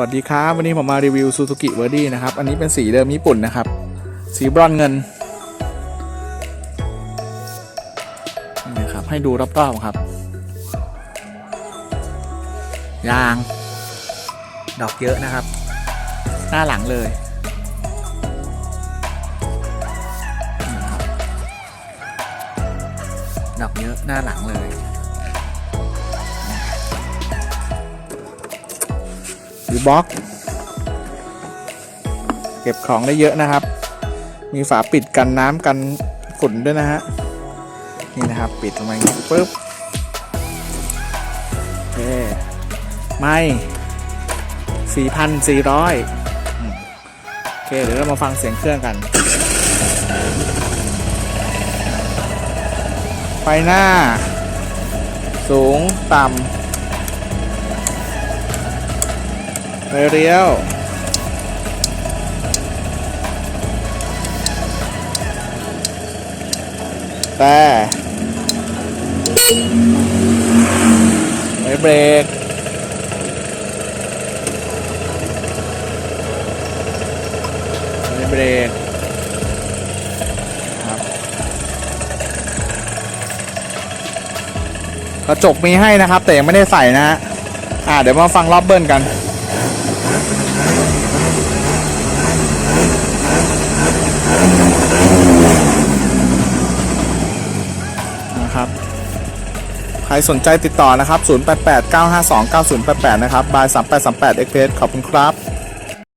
วัสดีครับ วันนี้ผมมารีวิว Suzuki v e r d y นะครับ อันนี้เป็นสีเดิมญี่ปุ่นนะครับ สีบรอนซ์เงินนี่ครับ ให้ดูรอบๆครับ ยาง ดอกเยอะนะครับ หน้าหลังเลยนี่ครับดอกเยอะหน้าหลังเลย หรือบล็อก เก็บของได้เยอะนะครับ มีฝาปิดกันน้ำกันฝุ่นด้วยนะฮะ นี่นะครับ ปิดลงมาปุ๊บโอเคไม่สี่พันสี่ร้อยโอเค เดี๋ยวเรามาฟังเสียงเครื่องกัน ไฟหน้า สูง ต่ำ ไปเรียวแต่ไม่เบรกไม่เบรกครับกระจกมีให้นะครับ แต่ยังไม่ได้ใส่นะฮะอ่าเดี๋ยวมาฟังรอบเบิ้ลกัน นะครับ ใครสนใจติดต่อนะครับ 088 952 9088 นะครับบาย3838 Express ขอบคุณครับ